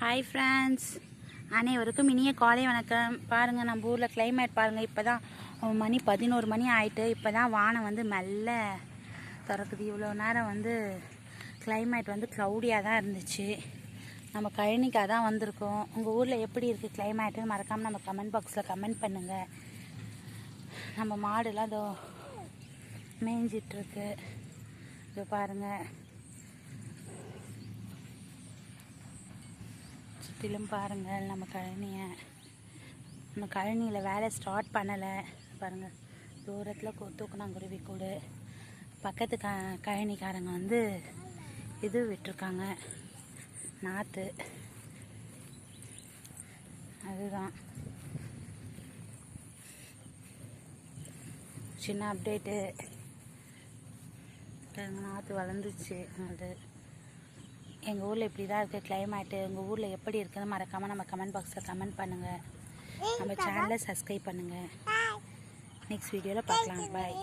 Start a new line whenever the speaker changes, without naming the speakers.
Hi friends அனைவருக்கும் இனிய காலை வணக்கம். பாருங்கள் நம்ம ஊரில் கிளைமேட் பாருங்கள் இப்போ தான் மணி பதினோரு மணி ஆயிட்டு இப்போ தான் வானம் வந்து மெல்ல திறக்குது. இவ்வளோ நேரம் வந்து கிளைமேட் வந்து க்ளவுடியாக தான் இருந்துச்சு. நம்ம கழனிக்காக தான் வந்திருக்கோம். உங்கள் ஊரில் எப்படி இருக்குது கிளைமேட்டுன்னு மறக்காமல் நம்ம கமெண்ட் பாக்ஸில் கமெண்ட் பண்ணுங்கள் நம்ம மாடுலாம் இதோ மேய்ஞ்சிட்ருக்கு இதோ பாருங்கள் சுற்றிலும் பாருங்கள் நம்ம கழனியை. நம்ம கழனியில் வேலை ஸ்டார்ட் பண்ணலை. பாருங்கள் தூரத்தில் தூக்குனாங்குருவி கூடு. பக்கத்து க கழனிக்காரங்க வந்து இது விட்டுருக்காங்க. நாற்று அதுதான். சின்ன அப்டேட்டு நாற்று வளர்ந்துச்சு அது. எங்கள் ஊரில் இப்படி தான் இருக்குது கிளைமேட்டு உங்கள் ஊரில் எப்படி இருக்குன்னு மறக்காமல் நம்ம கமெண்ட் பாக்ஸில் கமெண்ட் பண்ணுங்கள் நம்ம சேனலை சப்ஸ்கிரைப் பண்ணுங்கள் நெக்ஸ்ட் வீடியோவில் பார்க்கலாம். பாய்